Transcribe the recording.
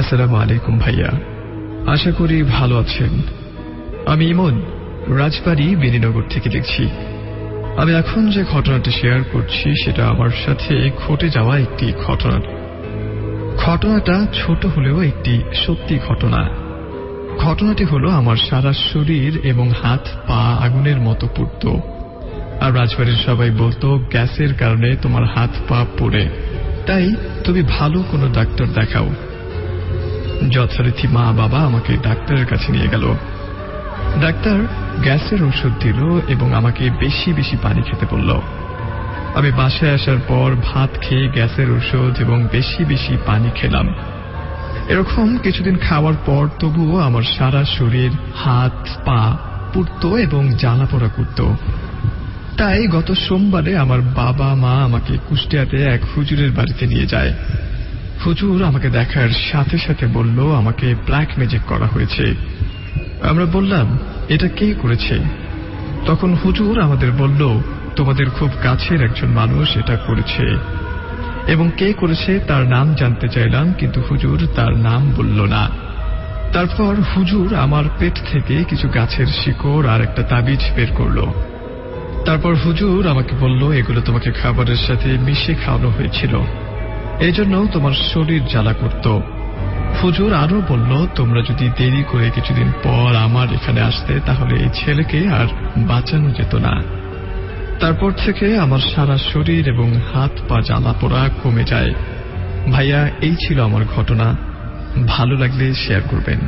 আসসালামু আলাইকুম ভাইয়া। আশা করি ভালো আছেন। আমি ইমন, রাজবাড়ি বেনীনগর থেকে দেখছি। আমি এখন যে ঘটনাটি শেয়ার করছি, সেটা আমার সাথে ঘটে যাওয়া একটি ঘটনা। ঘটনাটা ছোট হলেও একটি সত্যি ঘটনা। ঘটনাটি হলো আমার সারা শরীর এবং হাত, পা, আগুনের মতো পুড়ত। আর রাজবাড়ির সবাই বলতো, গ্যাসের কারণে তোমার হাত, পা পুড়ে। তাই তুমি ভালো কোনো ডাক্তার দেখাও। যথারীতি মা বাবা আমাকে ডাক্তারের কাছে নিয়ে গেল। ডাক্তার গ্যাসের ওষুধ দিল এবং আমাকে বেশি বেশি পানি খেতে বলল। আমি বাসায় আসার পর ভাত খেয়ে গ্যাসের ওষুধ এবং বেশি বেশি পানি খেলাম। এরকম কিছুদিন খাওয়ার পর তবুও আমার সারা শরীর, হাত, পা পুড়ত এবং জ্বালা পোড়া করত। তাই গত সোমবারে আমার বাবা মা আমাকে কুষ্টিয়াতে এক হুজুরের বাড়িতে নিয়ে যায়। হুজুর আমাকে দেখার সাথে সাথে বলল, আমাকে ব্ল্যাক ম্যাজিক করা হয়েছে। আমরা বললাম, এটা কে করেছে? তখন হুজুর আমাদের বলল, তোমাদের খুব কাছের একজন মানুষ এটা করেছে। এবং কে করেছে তার নাম জানতে চাইলাম, কিন্তু হুজুর তার নাম বলল না। তারপর হুজুর আমার পেট থেকে কিছু গাছের শিকড় আর একটা তাবিজ বের করল। তারপর হুজুর আমাকে বলল, এগুলো তোমাকে খাবারের সাথে মিশে খাওয়ানো হয়েছিল। এই জন্য তোমার শরীর জ্বালা করত। হুজুর আরও বলল, তোমরা যদি দেরি করে কিছুদিন পর আমার এখানে আসতে, তাহলে এই ছেলেকে আর বাঁচানো যেত না। তারপর থেকে আমার সারা শরীর এবং হাত পা জ্বালা পোড়া কমে যায়। ভাইয়া, এই ছিল আমার ঘটনা। ভালো লাগলে শেয়ার করবেন।